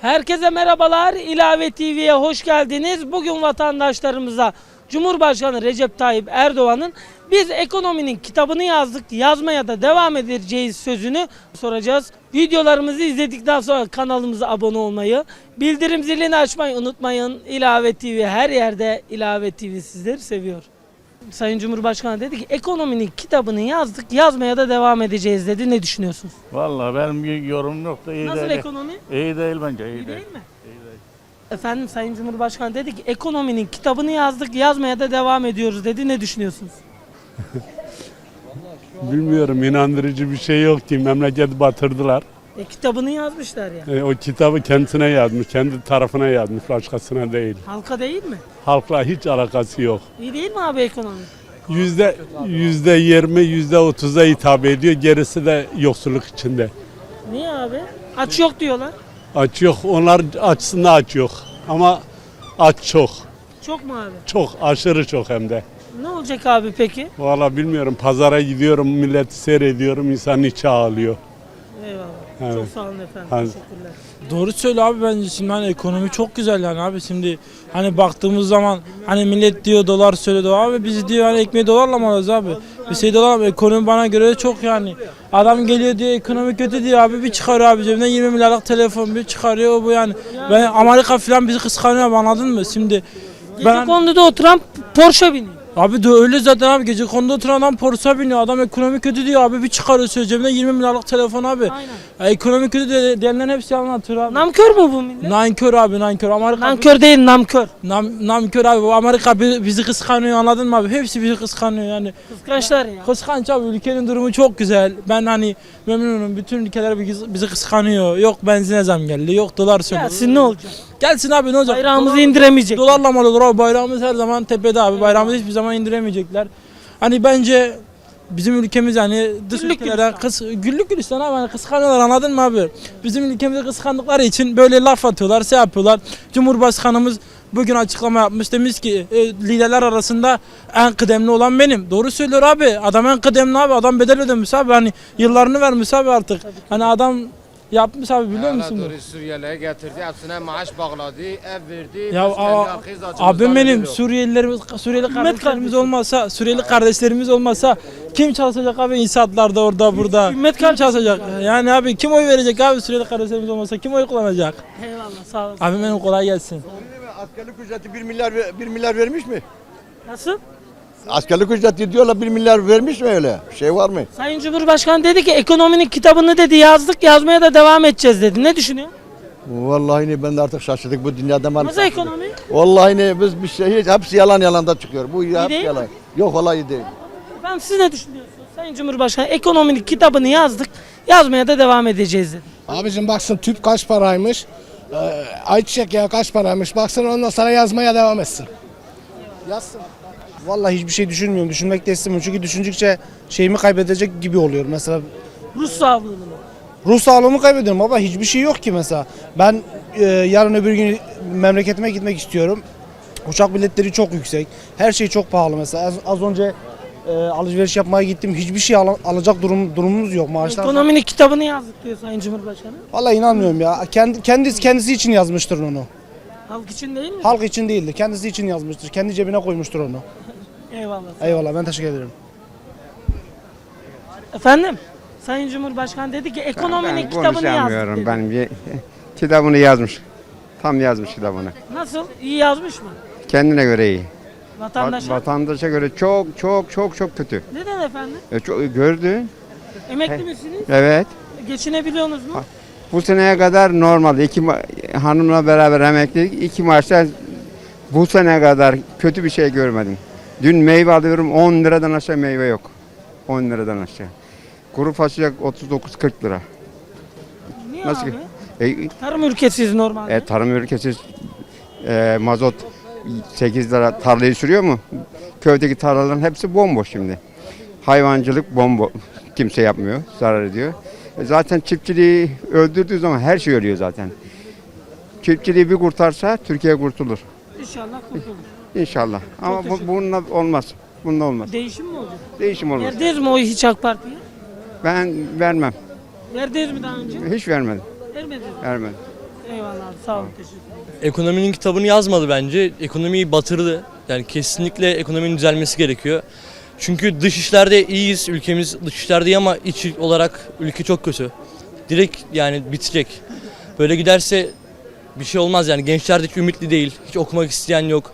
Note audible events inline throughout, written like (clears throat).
Herkese merhabalar. İlave TV'ye hoş geldiniz. Bugün vatandaşlarımıza Cumhurbaşkanı Recep Tayyip Erdoğan'ın biz ekonominin kitabını yazdık, yazmaya da devam edeceğiz sözünü soracağız. Videolarımızı izledikten sonra kanalımıza abone olmayı, bildirim zilini açmayı unutmayın. İlave TV her yerde İlave TV sizleri seviyor. Sayın Cumhurbaşkanı dedi ki ekonominin kitabını yazdık, yazmaya da devam edeceğiz dedi. Ne düşünüyorsunuz? Vallahi benim bir yorumum yok da iyi Nasıl değil. ekonomi? İyi değil bence iyi, İyi değil. değil mi? Efendim Sayın Cumhurbaşkanı dedi ki ekonominin kitabını yazdık yazmaya da devam ediyoruz dedi. Ne düşünüyorsunuz? Bilmiyorum inandırıcı bir şey yok ki memleketi batırdılar. E, kitabını yazmışlar ya. E, o kitabı kendisine yazmış, kendi tarafına yazmış, başkasına değil. Halka değil mi? Halkla hiç alakası yok. İyi değil mi abi ekonomi? Yüzde yüzde yirmi, yüzde otuza hitap ediyor, gerisi de yoksulluk içinde. Niye abi? Aç yok diyorlar. Aç yok, onlar açsında aç yok. Ama aç çok, Çok mu abi? çok, aşırı çok hem de. Ne olacak abi peki? Valla bilmiyorum, pazara gidiyorum, milleti seyrediyorum, insan içi ağlıyor. Eyvallah. Evet. Çok sağ olun efendim. Hadi. Teşekkürler. Doğru söyle abi bence şimdi hani ekonomi çok güzel yani abi şimdi hani baktığımız zaman hani millet diyor dolar söylüyor abi biz diyor hani ekmeği dolarla mı alıyoruz abi? Bir şey dolar mı? Ekonomi bana göre çok yani. Adam geliyor diyor ekonomi kötü diyor abi bir çıkarıyor abi cebinden 20 milyarlık telefon bir çıkarıyor o bu yani. Ben Amerika falan bizi kıskanıyor anladın mı? Şimdi Gece ben konuda oturan Porsche biniyor. Abi de öyle zaten abi gece konuda oturan adam Porsche biniyor adam ekonomi kötü diyor abi bir çıkarıyor söz cebinden 20 milyarlık telefon abi. Aynen. Ya ekonomi kötü diye- diyenlerin hepsi yalan atıyor abi. Nankör mü bu millet? Nankör abi nankör. Amerika Nankör değil namkör. Nam, namkör abi. Bu Amerika bi- bizi kıskanıyor anladın mı abi? Hepsi bizi kıskanıyor yani. Kıskançlar ya. Kıskanç abi ülkenin durumu çok güzel. Ben hani memnunum. Bütün ülkeler bizi, kıskanıyor. Yok benzine zam geldi. Yok dolar söylüyor. Gelsin ne olacak? Gelsin abi ne olacak? Bayrağımızı Dolar- indiremeyecek. Dolarla mal olur abi. Bayrağımız her zaman tepede abi. Bayrağımızı hiçbir zaman indiremeyecekler. Hani bence bizim ülkemiz hani dış Güllük ülkelere kıs, güllük gülistan abi hani kıskanıyorlar anladın mı abi? Bizim ülkemizi kıskandıkları için böyle laf atıyorlar, şey yapıyorlar. Cumhurbaşkanımız bugün açıklama yapmış demiş ki e, liderler arasında en kıdemli olan benim. Doğru söylüyor abi. Adam en kıdemli abi. Adam bedel ödemiş abi. Hani yıllarını vermiş abi artık. Hani adam yapmış abi biliyor musun? bu? Doğru getirdi, hepsine maaş bağladı, ev verdi. Ya a- abim benim. Suriyelilerimiz Suriyeli kardeşlerimiz olmasa Suriyeli kardeşlerimiz olmasa kim çalışacak abi inşaatlarda orada burada Ümmet kim çalışacak yani abi kim oy verecek abi Suriyeli kardeşlerimiz olmasa kim oy kullanacak Eyvallah sağ olasın. abim benim kolay gelsin Askerlik ücreti 1 milyar ve- 1 milyar vermiş mi? Nasıl? Askerlik ücreti diyorlar 1 milyar vermiş mi öyle? Şey var mı? Sayın Cumhurbaşkanı dedi ki ekonominin kitabını dedi yazdık yazmaya da devam edeceğiz dedi. Ne düşünüyor? Vallahi ne ben de artık şaşırdık bu dünyada ben. Nasıl ekonomi? Vallahi ne biz bir şey hiç hepsi yalan yalan da çıkıyor. Bu ya hepsi değil mi? yalan. Yok iyi değil. Ben siz ne düşünüyorsunuz? Sayın Cumhurbaşkanı ekonominin kitabını yazdık yazmaya da devam edeceğiz dedi. Abicim baksın tüp kaç paraymış, ayçiçek yağı kaç paraymış, baksın ondan sonra yazmaya devam etsin. Yazsın. Vallahi hiçbir şey düşünmüyorum. Düşünmek de istemiyorum. Çünkü düşündükçe şeyimi kaybedecek gibi oluyor. Mesela Rus sağlığını mı? ruh sağlığımı kaybediyorum. Baba hiçbir şey yok ki mesela. Ben e, yarın öbür gün memleketime gitmek istiyorum. Uçak biletleri çok yüksek. Her şey çok pahalı mesela. Az, az önce e, alışveriş yapmaya gittim. Hiçbir şey al- alacak durum, durumumuz yok. Maaşlar. Ekonominin kitabını yazdık diyor Sayın Cumhurbaşkanı. Vallahi inanmıyorum ya. Kendi, kendisi, kendisi için yazmıştır onu. Halk için değil mi? Halk için değildi. Kendisi için yazmıştır. Kendi cebine koymuştur onu. Eyvallah. Eyvallah ben teşekkür ederim. Efendim? Sayın Cumhurbaşkanı dedi ki ekonominin ben kitabını yazdık konuşamıyorum. dedi. Ben bir (laughs) kitabını yazmış. Tam yazmış kitabını. Nasıl? İyi yazmış mı? Kendine göre iyi. Vatandaşa. Va- vatandaşa göre çok çok çok çok kötü. Neden efendim? E, çok, gördü. Emekli misiniz? Evet. Geçinebiliyorsunuz mu? Bu seneye kadar normal. İki ma- hanımla beraber emeklilik. iki maaşlar bu sene kadar kötü bir şey görmedim. Dün meyve alıyorum 10 liradan aşağı meyve yok. 10 liradan aşağı. Kuru fasulye 39-40 lira. Niye Nasıl? abi? E, Tarım ülkesiyiz normalde. E, tarım ülkesi e, mazot 8 lira tarlayı sürüyor mu? Köydeki tarlaların hepsi bomboş şimdi. Hayvancılık bombo kimse yapmıyor, zarar ediyor. E, zaten çiftçiliği öldürdüğü zaman her şey ölüyor zaten. Çiftçiliği bir kurtarsa Türkiye kurtulur. İnşallah kurtulur. İnşallah. Ama bu, bununla olmaz. Bununla olmaz. Değişim mi olacak? Değişim olmaz. Verdiniz mi oyu hiç AK Parti'ye? Ben vermem. Verdiniz mi daha önce? Hiç vermedim. Vermediniz mi? Vermedim. Eyvallah abi sağ olun. Ekonominin kitabını yazmadı bence. Ekonomiyi batırdı. Yani kesinlikle ekonominin düzelmesi gerekiyor. Çünkü dış işlerde iyiyiz. Ülkemiz dış işlerde iyi ama iç olarak ülke çok kötü. Direkt yani bitecek. Böyle giderse bir şey olmaz yani. Gençler de hiç ümitli değil. Hiç okumak isteyen yok.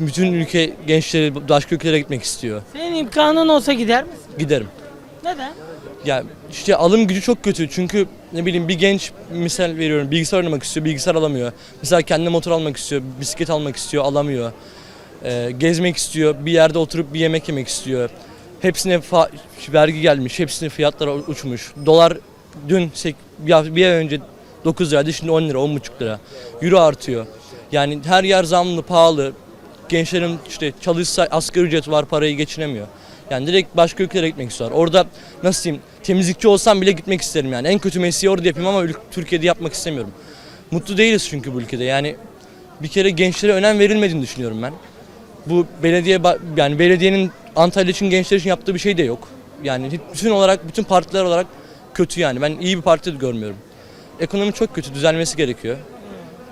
Bütün ülke gençleri başka ülkelere gitmek istiyor. Senin imkanın olsa gider misin? Giderim. Neden? Ya işte alım gücü çok kötü çünkü ne bileyim bir genç misal veriyorum bilgisayar oynamak istiyor bilgisayar alamıyor. Mesela kendi motor almak istiyor bisiklet almak istiyor alamıyor. Ee, gezmek istiyor bir yerde oturup bir yemek yemek istiyor. Hepsine vergi gelmiş hepsine fiyatlar uçmuş. Dolar dün bir ay önce 9 liraydı şimdi 10 lira 10,5 lira. Euro artıyor. Yani her yer zamlı pahalı. Gençlerin işte çalışsa asgari ücret var parayı geçinemiyor. Yani direkt başka ülkelere gitmek istiyorlar. Orada nasıl diyeyim temizlikçi olsam bile gitmek isterim yani. En kötü mesleği orada yapayım ama Türkiye'de yapmak istemiyorum. Mutlu değiliz çünkü bu ülkede. Yani bir kere gençlere önem verilmediğini düşünüyorum ben. Bu belediye yani belediyenin Antalya için gençler için yaptığı bir şey de yok. Yani bütün olarak bütün partiler olarak kötü yani. Ben iyi bir parti de görmüyorum. Ekonomi çok kötü, düzelmesi gerekiyor.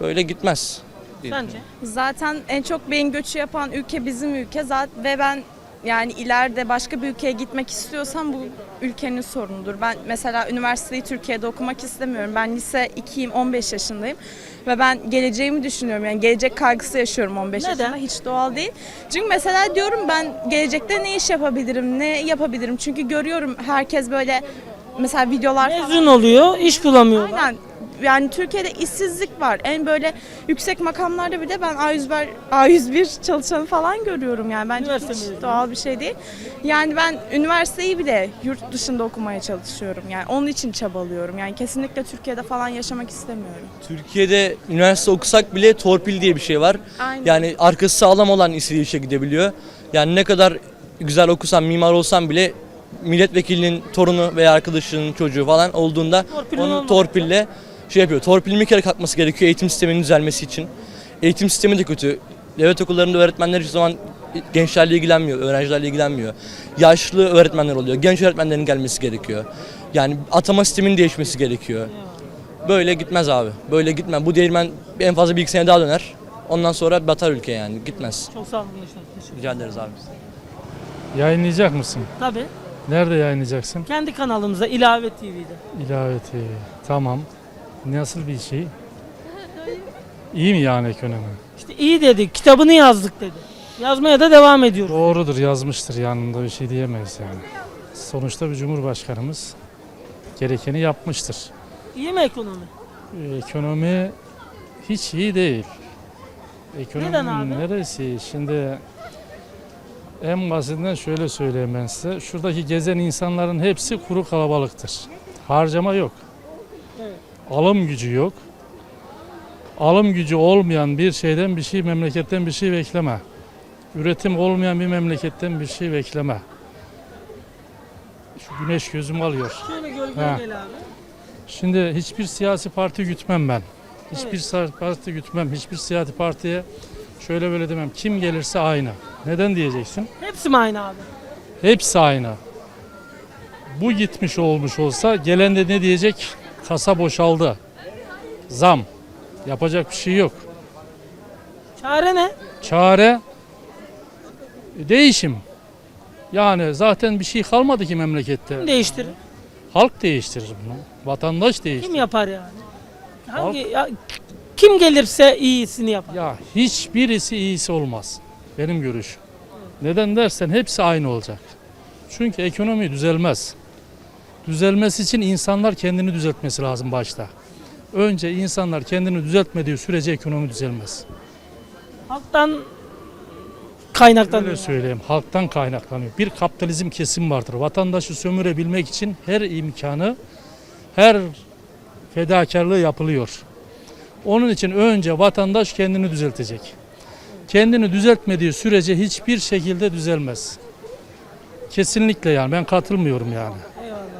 Böyle gitmez. Sence? Zaten en çok beyin göçü yapan ülke bizim ülke zaten ve ben yani ileride başka bir ülkeye gitmek istiyorsam bu ülkenin sorunudur. Ben mesela üniversiteyi Türkiye'de okumak istemiyorum. Ben lise 2'yim, 15 yaşındayım ve ben geleceğimi düşünüyorum. Yani gelecek kaygısı yaşıyorum 15 Neden? yaşında. Hiç doğal değil. Çünkü mesela diyorum ben gelecekte ne iş yapabilirim, ne yapabilirim? Çünkü görüyorum herkes böyle mesela videolar Mezun oluyor, iş bulamıyorlar. Aynen. Yani Türkiye'de işsizlik var. En böyle yüksek makamlarda bile ben A101, A101 çalışanı falan görüyorum yani. Bence Üniversite hiç mezunu. doğal bir şey değil. Yani ben üniversiteyi bile yurt dışında okumaya çalışıyorum. Yani onun için çabalıyorum. Yani kesinlikle Türkiye'de falan yaşamak istemiyorum. Türkiye'de üniversite okusak bile torpil diye bir şey var. Aynen. Yani arkası sağlam olan istediği işe gidebiliyor. Yani ne kadar güzel okusan, mimar olsan bile milletvekilinin torunu veya arkadaşının çocuğu falan olduğunda Torpilin onu olmadı. torpille şey yapıyor. Torpilin bir kere kalkması gerekiyor eğitim sisteminin düzelmesi için. Eğitim sistemi de kötü. Devlet okullarında öğretmenler hiçbir zaman gençlerle ilgilenmiyor, öğrencilerle ilgilenmiyor. Yaşlı öğretmenler oluyor. Genç öğretmenlerin gelmesi gerekiyor. Yani atama sisteminin değişmesi gerekiyor. Böyle gitmez abi. Böyle gitmez. Bu değirmen en fazla bir iki sene daha döner. Ondan sonra batar ülke yani. Gitmez. Çok sağ olun gençler. Teşekkür Rica ederiz abi. Yayınlayacak mısın? Tabii. Nerede yayınlayacaksın? Kendi kanalımıza İlave TV'de. İlave TV. Tamam. Nasıl bir şey? İyi mi yani ekonomi? İşte iyi dedi, kitabını yazdık dedi. Yazmaya da devam ediyoruz. Doğrudur yazmıştır yanında bir şey diyemeyiz yani. Sonuçta bir cumhurbaşkanımız gerekeni yapmıştır. İyi mi ekonomi? Ee, Ekonomi hiç iyi değil. Ekonomi Neden abi? neresi? Şimdi en basitinden şöyle söyleyeyim ben size. Şuradaki gezen insanların hepsi kuru kalabalıktır. Harcama yok. Evet. Alım gücü yok. Alım gücü olmayan bir şeyden bir şey, memleketten bir şey bekleme. Üretim olmayan bir memleketten bir şey bekleme. Şu güneş gözüm alıyor. Şöyle gölge Ha. gel abi. Şimdi hiçbir siyasi parti gütmem ben. Hiçbir siyasi parti gütmem. Hiçbir siyasi partiye şöyle böyle demem. Kim gelirse aynı. Neden diyeceksin? Hepsi mi aynı abi? Hepsi aynı. Bu gitmiş olmuş olsa gelen de ne diyecek? Kasa boşaldı. Zam. Yapacak bir şey yok. Çare ne? Çare değişim. Yani zaten bir şey kalmadı ki memlekette. Kim değiştirir? Halk değiştirir bunu. Vatandaş değiştirir. Kim yapar yani? Hangi, ya, kim gelirse iyisini yapar. Ya hiçbirisi iyisi olmaz. Benim görüşüm. Neden dersen hepsi aynı olacak. Çünkü ekonomi düzelmez. Düzelmesi için insanlar kendini düzeltmesi lazım başta. Önce insanlar kendini düzeltmediği sürece ekonomi düzelmez. Halktan kaynaklanıyor. Öyle söyleyeyim. Halktan kaynaklanıyor. Bir kapitalizm kesim vardır. Vatandaşı sömürebilmek için her imkanı, her fedakarlığı yapılıyor. Onun için önce vatandaş kendini düzeltecek. Kendini düzeltmediği sürece hiçbir şekilde düzelmez. Kesinlikle yani ben katılmıyorum yani.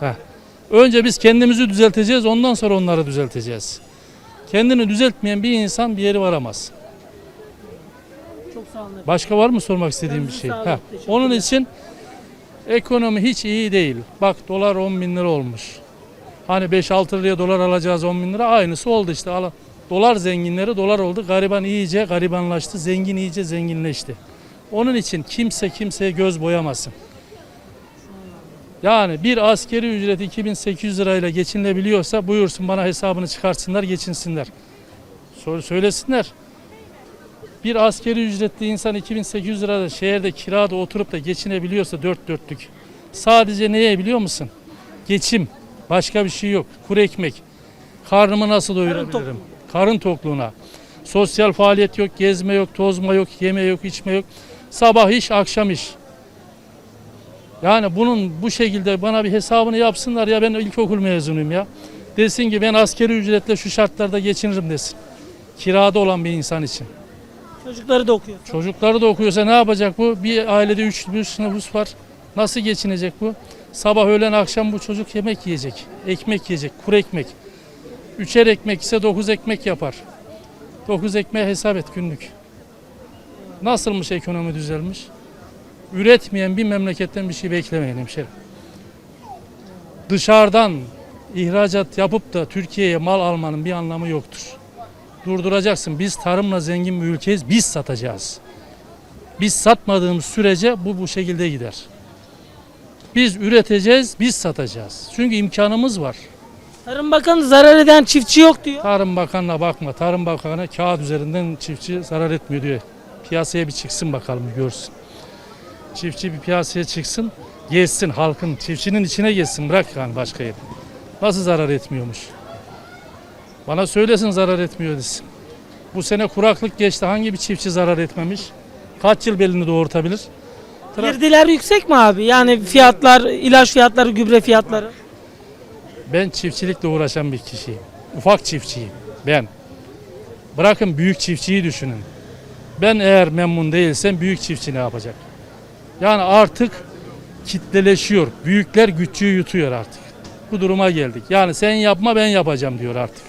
Heh. Önce biz kendimizi düzelteceğiz ondan sonra onları düzelteceğiz. Kendini düzeltmeyen bir insan bir yere varamaz. Çok sağ olun. Başka var mı sormak istediğim bir şey? Heh. Onun için ekonomi hiç iyi değil. Bak dolar 10 bin lira olmuş. Hani 5-6 liraya dolar alacağız 10 bin lira aynısı oldu işte. Dolar zenginleri dolar oldu. Gariban iyice garibanlaştı. Zengin iyice zenginleşti. Onun için kimse kimseye göz boyamasın. Yani bir askeri ücret 2800 lirayla geçinilebiliyorsa buyursun bana hesabını çıkarsınlar geçinsinler. Sö- Söylesinler. Bir askeri ücretli insan 2800 lirada şehirde kirada oturup da geçinebiliyorsa dört dörtlük. Sadece neye biliyor musun? Geçim. Başka bir şey yok. Kuru ekmek. Karnımı nasıl doyurabilirim? tokluğu. Karın tokluğuna. Sosyal faaliyet yok, gezme yok, tozma yok, yeme yok, içme yok. Sabah iş, akşam iş. Yani bunun bu şekilde bana bir hesabını yapsınlar ya ben ilkokul mezunuyum ya. Desin ki ben askeri ücretle şu şartlarda geçinirim desin. Kirada olan bir insan için. Çocukları da okuyor. Çocukları da okuyorsa ne yapacak bu? Bir ailede üç bir nüfus var. Nasıl geçinecek bu? Sabah öğlen akşam bu çocuk yemek yiyecek. Ekmek yiyecek. Kuru ekmek. Üçer ekmek ise dokuz ekmek yapar. Dokuz ekmeğe hesap et günlük. Nasılmış ekonomi düzelmiş? Üretmeyen bir memleketten bir şey beklemeyin hemşerim. Dışarıdan ihracat yapıp da Türkiye'ye mal almanın bir anlamı yoktur durduracaksın. Biz tarımla zengin bir ülkeyiz. Biz satacağız. Biz satmadığımız sürece bu bu şekilde gider. Biz üreteceğiz, biz satacağız. Çünkü imkanımız var. Tarım Bakanı zarar eden çiftçi yok diyor. Tarım Bakanı'na bakma. Tarım Bakanı kağıt üzerinden çiftçi zarar etmiyor diyor. Piyasaya bir çıksın bakalım görsün. Çiftçi bir piyasaya çıksın, gezsin halkın, çiftçinin içine gezsin. Bırak yani başka yere. Nasıl zarar etmiyormuş? Bana söylesin zarar etmiyor desin. Bu sene kuraklık geçti. Hangi bir çiftçi zarar etmemiş? Kaç yıl belini doğurtabilir? Tra- Girdiler yüksek mi abi? Yani fiyatlar, ilaç fiyatları, gübre fiyatları. Ben çiftçilikle uğraşan bir kişiyim. Ufak çiftçiyim ben. Bırakın büyük çiftçiyi düşünün. Ben eğer memnun değilsem büyük çiftçi ne yapacak? Yani artık kitleleşiyor. Büyükler güççüyü yutuyor artık. Bu duruma geldik. Yani sen yapma ben yapacağım diyor artık.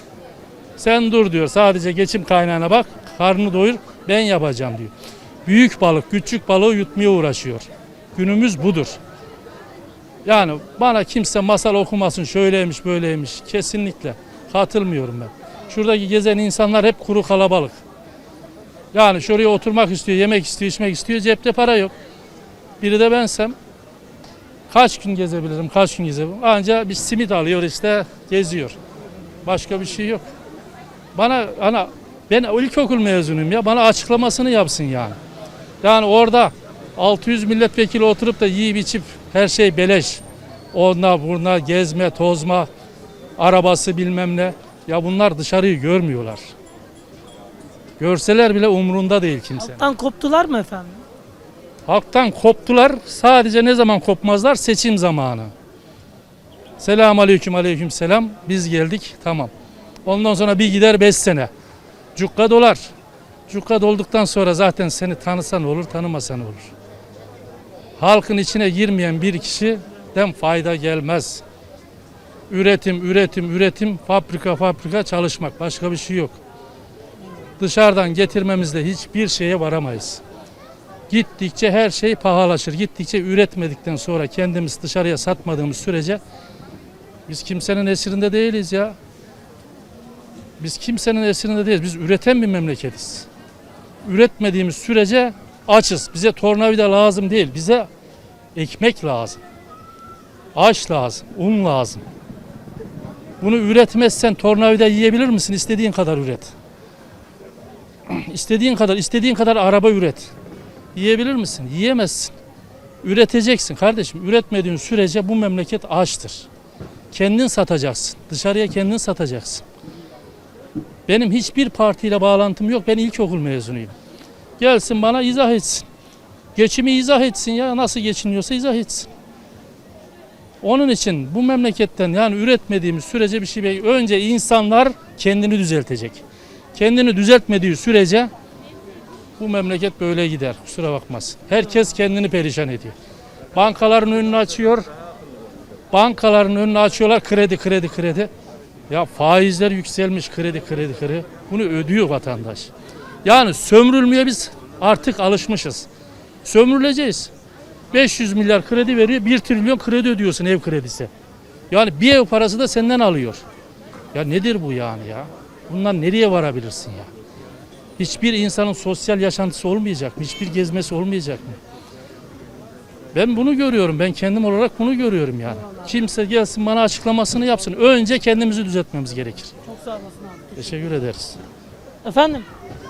Sen dur diyor. Sadece geçim kaynağına bak. Karnını doyur. Ben yapacağım diyor. Büyük balık küçük balığı yutmaya uğraşıyor. Günümüz budur. Yani bana kimse masal okumasın şöyleymiş böyleymiş. Kesinlikle katılmıyorum ben. Şuradaki gezen insanlar hep kuru kalabalık. Yani şuraya oturmak istiyor, yemek istiyor, içmek istiyor. Cepte para yok. Biri de bensem kaç gün gezebilirim, kaç gün gezebilirim. Anca bir simit alıyor işte geziyor. Başka bir şey yok. Bana ana ben ilkokul mezunuyum ya bana açıklamasını yapsın yani. Yani orada 600 milletvekili oturup da yiyip içip her şey beleş. Onunla buruna gezme, tozma, arabası bilmem ne. Ya bunlar dışarıyı görmüyorlar. Görseler bile umrunda değil kimse. Alttan koptular mı efendim? Halktan koptular. Sadece ne zaman kopmazlar? Seçim zamanı. Selamun aleyküm aleyküm selam. Biz geldik. Tamam. Ondan sonra bir gider 5 sene. Cukka dolar. Cukka dolduktan sonra zaten seni tanısan olur, tanımasan olur. Halkın içine girmeyen bir kişiden fayda gelmez. Üretim, üretim, üretim, fabrika, fabrika çalışmak. Başka bir şey yok. Dışarıdan getirmemizle hiçbir şeye varamayız. Gittikçe her şey pahalaşır. Gittikçe üretmedikten sonra kendimiz dışarıya satmadığımız sürece biz kimsenin esirinde değiliz ya. Biz kimsenin esirinde değiliz. Biz üreten bir memleketiz. Üretmediğimiz sürece açız. Bize tornavida lazım değil. Bize ekmek lazım. Aş lazım. Un lazım. Bunu üretmezsen tornavida yiyebilir misin? İstediğin kadar üret. (clears throat) İstediğin kadar, istediğin kadar araba üret. Yiyebilir misin? Yiyemezsin. Üreteceksin kardeşim. Üretmediğin sürece bu memleket açtır. Kendin satacaksın. Dışarıya kendin satacaksın. Benim hiçbir partiyle bağlantım yok. Ben ilkokul mezunuyum. Gelsin bana izah etsin. Geçimi izah etsin ya. Nasıl geçiniyorsa izah etsin. Onun için bu memleketten yani üretmediğimiz sürece bir şey önce insanlar kendini düzeltecek. Kendini düzeltmediği sürece bu memleket böyle gider. Kusura bakmasın. Herkes kendini perişan ediyor. Bankaların önünü açıyor. Bankaların önünü açıyorlar. Kredi, kredi, kredi. Ya faizler yükselmiş kredi, kredi, kredi. Bunu ödüyor vatandaş. Yani sömürülmeye biz artık alışmışız. Sömürüleceğiz. 500 milyar kredi veriyor, 1 trilyon kredi ödüyorsun ev kredisi. Yani bir ev parası da senden alıyor. Ya nedir bu yani ya? Bundan nereye varabilirsin ya? Hiçbir insanın sosyal yaşantısı olmayacak mı? Hiçbir gezmesi olmayacak mı? Ben bunu görüyorum. Ben kendim olarak bunu görüyorum yani. Kimse gelsin bana açıklamasını yapsın. Önce kendimizi düzeltmemiz gerekir. Çok sağ olasın abi. Teşekkür ederiz. Efendim,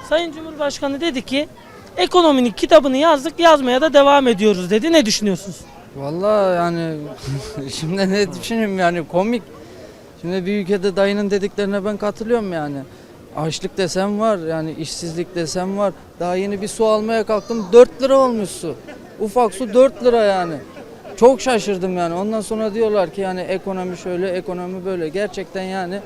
Sayın Cumhurbaşkanı dedi ki ekonominin kitabını yazdık yazmaya da devam ediyoruz dedi. Ne düşünüyorsunuz? Vallahi yani (laughs) şimdi ne düşüneyim yani komik. Şimdi bir ülkede dayının dediklerine ben katılıyorum yani. Açlık desem var yani işsizlik desem var. Daha yeni bir su almaya kalktım 4 lira olmuş su. Ufak su 4 lira yani. Çok şaşırdım yani. Ondan sonra diyorlar ki yani ekonomi şöyle, ekonomi böyle. Gerçekten yani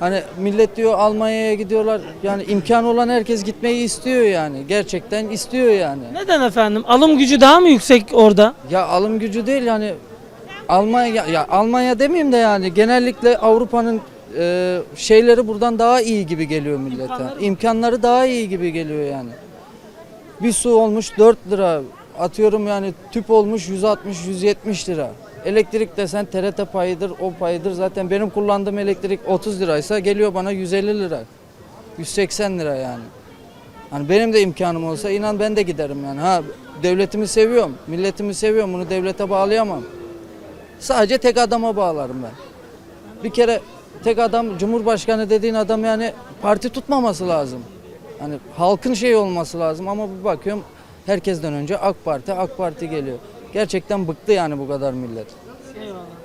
hani millet diyor Almanya'ya gidiyorlar. Yani imkan olan herkes gitmeyi istiyor yani. Gerçekten istiyor yani. Neden efendim? Alım gücü daha mı yüksek orada? Ya alım gücü değil yani Almanya ya Almanya demeyeyim de yani genellikle Avrupa'nın e, şeyleri buradan daha iyi gibi geliyor millete. İmkanları İmkanları, daha iyi gibi geliyor yani. Bir su olmuş 4 lira. Atıyorum yani tüp olmuş 160 170 lira. Elektrik desen TRT payıdır, o payıdır. Zaten benim kullandığım elektrik 30 liraysa geliyor bana 150 lira. 180 lira yani. Hani benim de imkanım olsa inan ben de giderim yani. Ha devletimi seviyorum, milletimi seviyorum. Bunu devlete bağlayamam. Sadece tek adama bağlarım ben. Bir kere tek adam Cumhurbaşkanı dediğin adam yani parti tutmaması lazım. Hani halkın şeyi olması lazım ama bir bakıyorum herkesten önce AK Parti AK Parti geliyor. Gerçekten bıktı yani bu kadar millet. Eyvallah.